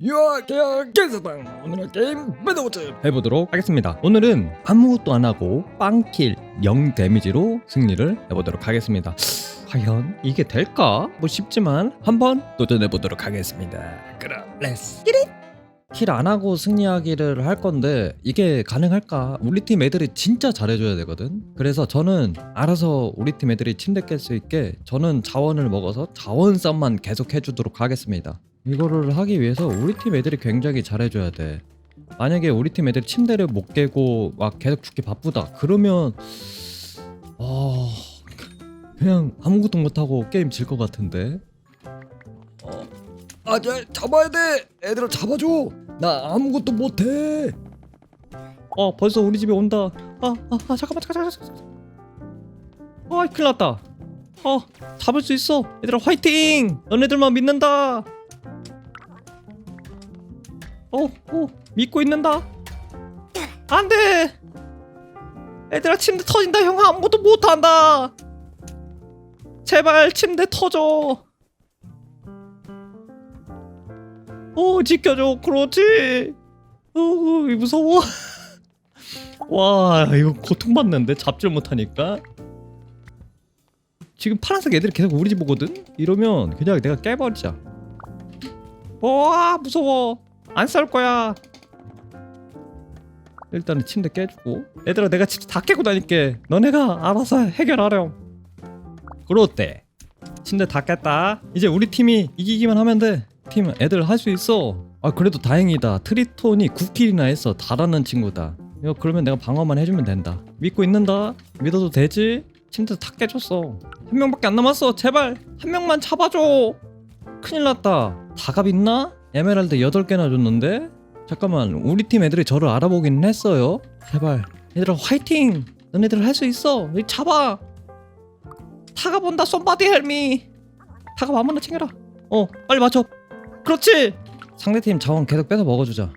유아 개야 개사당 오늘의 게임 배드워치 해보도록 하겠습니다 오늘은 아무것도 안 하고 빵킬 0 데미지로 승리를 해보도록 하겠습니다 과연 이게 될까? 뭐 쉽지만 한번 도전해보도록 하겠습니다 그럼 렛츠 킬안 하고 승리하기를 할 건데 이게 가능할까? 우리 팀 애들이 진짜 잘해줘야 되거든. 그래서 저는 알아서 우리 팀 애들이 침대 깰 수 있게 저는 자원을 먹어서 자원 싸움만 계속 해주도록 하겠습니다. 이거를 하기 위해서 우리 팀 애들이 굉장히 잘해줘야 돼. 만약에 우리 팀 애들이 침대를 못 깨고 막 계속 죽기 바쁘다. 그러면 어 그냥 아무것도 못하고 게임 질 것 같은데. 어, 아, 저 잡아야 돼. 애들아 잡아줘. 나 아무것도 못해. 어, 벌써 우리 집에 온다. 아, 아, 아 잠깐만, 잠깐만, 잠깐만. 아, 큰일 났다. 어, 잡을 수 있어. 얘들아 화이팅! 너네들만 믿는다. 어, 어, 믿고 있는다. 안 돼. 얘들아 침대 터진다. 형 아무것도 못한다. 제발 침대 터져. 어 지켜줘 그렇지 어 무서워 와 이거 고통받는데 잡질 못하니까 지금 파란색 애들이 계속 우리 집 오거든 이러면 그냥 내가 깨버리자 와 무서워 안 싸울 거야. 일단은 침대 깨주고. 얘들아 내가 침대 다 깨고 다닐게. 너네가 알아서 해결하렴. 그렇대. 침대 다 깼다. 이제 우리 팀이 이기기만 하면 돼팀 애들 할 수 있어. 아 그래도 다행이다. 트리톤이 9킬이나 했어 잘하는 친구다. 이거 그러면 내가 방어만 해주면 된다. 믿고 있는다? 믿어도 되지? 침대 다 깨줬어. 한 명밖에 안 남았어. 제발 한 명만 잡아줘. 큰일 났다. 다갑 있나? 에메랄드 8개나 줬는데? 잠깐만 우리 팀 애들이 저를 알아보기는 했어요. 제발 얘들아 화이팅! 너네들 할 수 있어. 여기 잡아. 타가 본다 솜바디 헬미. 타가 아무나 챙겨라. 어 빨리 맞춰. 그렇지! 상대팀 자원 계속 뺏어 먹어주자.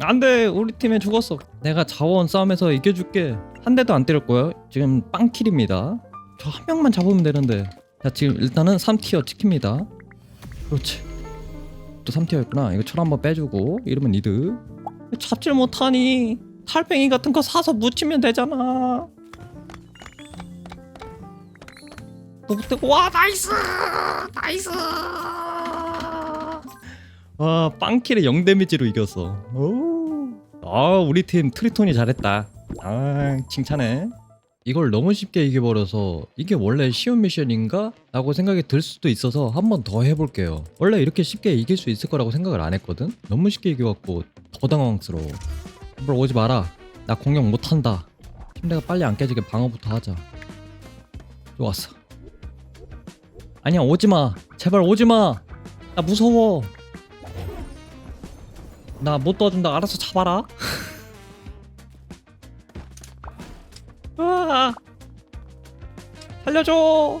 안돼 우리 팀에 죽었어. 내가 자원 싸움에서 이겨줄게. 한 대도 안 때릴 거야. 지금 빵킬입니다. 저 한 명만 잡으면 되는데. 자 지금 일단은 3티어 찍힙니다. 그렇지 또 3티어였구나. 이거 철 한번 빼주고. 이러면 니드. 잡질 못하니 탈팽이 같은 거 사서 묻히면 되잖아. 와 나이스! 나이스! 와 빵킬에 0 데미지로 이겼어. 오. 아 우리 팀 트리톤이 잘했다. 아 칭찬해 이걸 너무 쉽게 이겨버려서 이게 원래 쉬운 미션인가? 라고 생각이 들 수도 있어서 한 번 더 해볼게요. 원래 이렇게 쉽게 이길 수 있을 거라고 생각을 안 했거든? 너무 쉽게 이겨갖고 더 당황스러워. 제발 오지 마라. 나 공격 못한다. 침대가 빨리 안 깨지게 방어부터 하자. 좋았어. 아니야 오지마. 제발 오지마. 나 무서워. 나 못 도와준다. 알아서 잡아라 살려줘.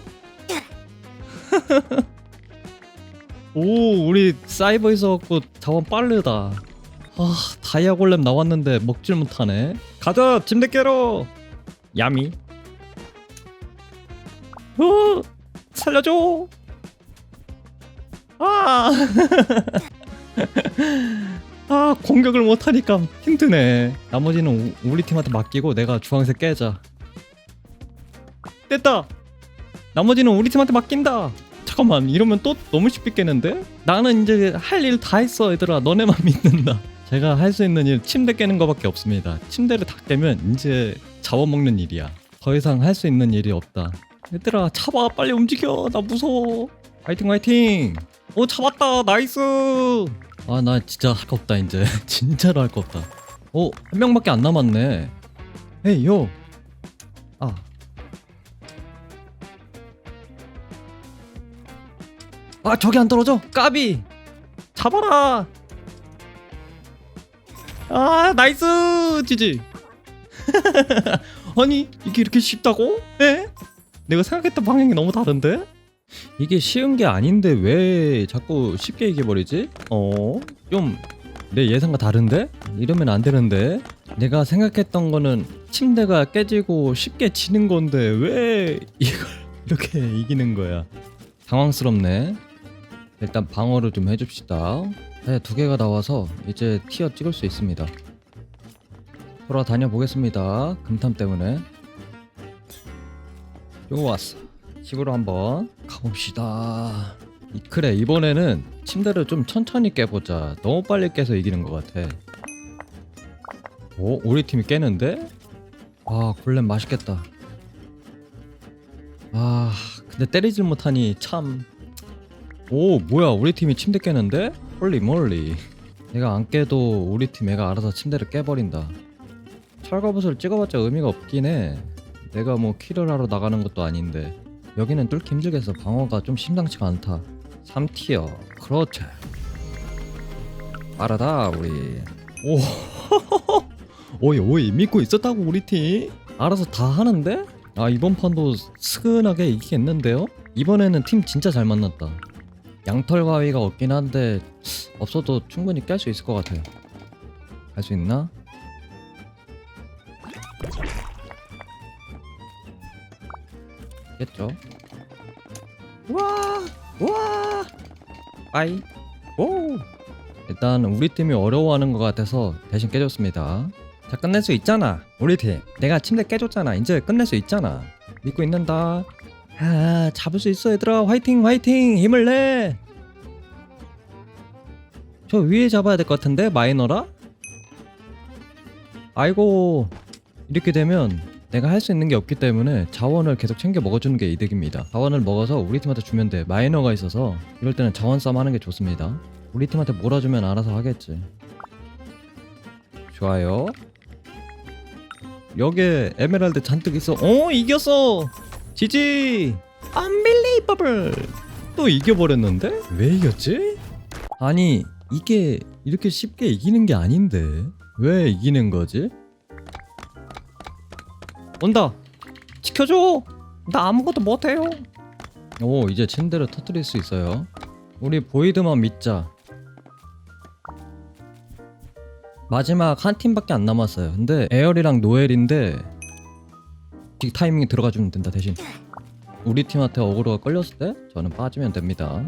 오 우리 사이버 있어갖고 자원 빠르다. 아 다이아 골렘 나왔는데 먹질 못하네. 가자 침대 깨러. 야미. 어 살려줘. 아. 아 공격을 못하니까 힘드네. 나머지는 우- 우리 팀한테 맡기고 내가 주황색 깨자. 됐다 나머지는 우리 팀한테 맡긴다. 잠깐만 이러면 또 너무 쉽게 깨는데? 나는 이제 할 일 다 했어 얘들아. 너네만 믿는다. 제가 할 수 있는 일 침대 깨는 거밖에 없습니다. 침대를 다 깨면 이제 자원 먹는 일이야. 더 이상 할 수 있는 일이 없다. 얘들아 잡아. 빨리 움직여. 나 무서워. 화이팅 화이팅. 오 잡았다. 나이스. 아 나 진짜 할 거 없다 이제. 진짜로 할 거 없다. 오한 명밖에 안 남았네. 에이 요 아 아 저기 안 떨어져 까비 잡아라 아 나이스 지지 아니 이게 이렇게 쉽다고? 에? 내가 생각했던 방향이 너무 다른데? 이게 쉬운 게 아닌데 왜 자꾸 쉽게 이겨버리지? 어? 좀 내 예상과 다른데? 이러면 안 되는데? 내가 생각했던 거는 침대가 깨지고 쉽게 지는 건데 왜 이걸 이렇게 이기는 거야? 당황스럽네. 일단 방어를 좀 해줍시다. 네, 두 개가 나와서 이제 티어 찍을 수 있습니다. 돌아다녀 보겠습니다. 금탐 때문에. 좋았어. 집으로 한번 가봅시다. 이- 그래 이번에는 침대를 좀 천천히 깨보자. 너무 빨리 깨서 이기는 것 같아. 오 우리 팀이 깨는데? 아 골렘 맛있겠다. 아 근데 때리질 못하니 참. 오 뭐야 우리 팀이 침대 깨는데? 홀리 몰리. 내가 안 깨도 우리 팀 애가 알아서 침대를 깨버린다. 철거붓을 찍어봤자 의미가 없긴 해. 내가 뭐 킬을 하러 나가는 것도 아닌데 여기는 뚫기 힘들겠어 방어가 좀 심상치가 않다 3티어 그렇지 빠르다 우리 오 오이 오이 믿고 있었다고 우리 팀 알아서 다 하는데? 아 이번 판도 스근하게 이기겠는데요? 이번에는 팀 진짜 잘 만났다 양털 가위가 없긴 한데 없어도 충분히 깰 수 있을 것 같아요 갈 수 있나? 겠죠. 와, 와, 빠이, 오. 일단 우리 팀이 어려워하는 것 같아서 대신 깨줬습니다. 자 끝낼 수 있잖아, 우리 팀. 내가 침대 깨줬잖아. 이제 끝낼 수 있잖아. 믿고 있는다. 아, 잡을 수 있어 얘들아. 화이팅, 화이팅, 힘을 내. 저 위에 잡아야 될 것 같은데 마이너라? 아이고 이렇게 되면 내가 할 수 있는 게 없기 때문에 자원을 계속 챙겨 먹어주는 게 이득입니다. 자원을 먹어서 우리 팀한테 주면 돼. 마이너가 있어서 이럴 때는 자원 싸움 하는 게 좋습니다. 우리 팀한테 몰아주면 알아서 하겠지. 좋아요. 여기에 에메랄드 잔뜩 있어. 어 이겼어. 지지. Unbelievable. 또 이겨버렸는데? 왜 이겼지? 아니 이게 이렇게 쉽게 이기는 게 아닌데 왜 이기는 거지? 온다. 지켜줘. 나 아무것도 못해요. 오 이제 침대를 터뜨릴 수 있어요. 우리 보이드만 믿자. 마지막 한 팀밖에 안 남았어요. 근데 에어리랑 노엘인데 직 타이밍이 들어가주면 된다 대신. 우리 팀한테 어그로가 걸렸을 때 저는 빠지면 됩니다.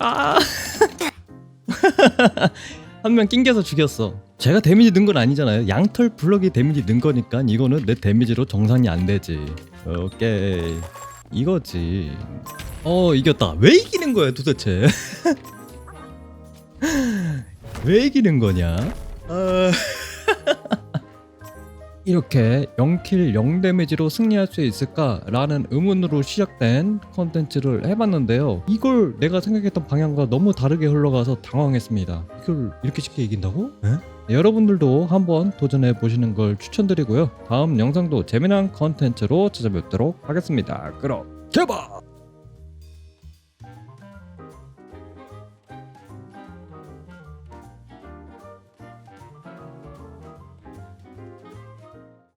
아. 한 명 낑겨서 죽였어. 제가 데미지 는건 아니잖아요. 양털 블럭이 데미지 는 거니까 이거는 내 데미지로 정산이 안 되지. 오케이. 이거지. 어, 이겼다. 왜 이기는 거야, 도대체? 왜 이기는 거냐? 어... 이렇게 0킬 0데미지로 승리할 수 있을까라는 의문으로 시작된 컨텐츠를 해봤는데요. 이걸 내가 생각했던 방향과 너무 다르게 흘러가서 당황했습니다. 이걸 이렇게 쉽게 이긴다고? 에? 여러분들도 한번 도전해 보시는 걸 추천드리고요. 다음 영상도 재미난 컨텐츠로 찾아뵙도록 하겠습니다. 그럼 제발!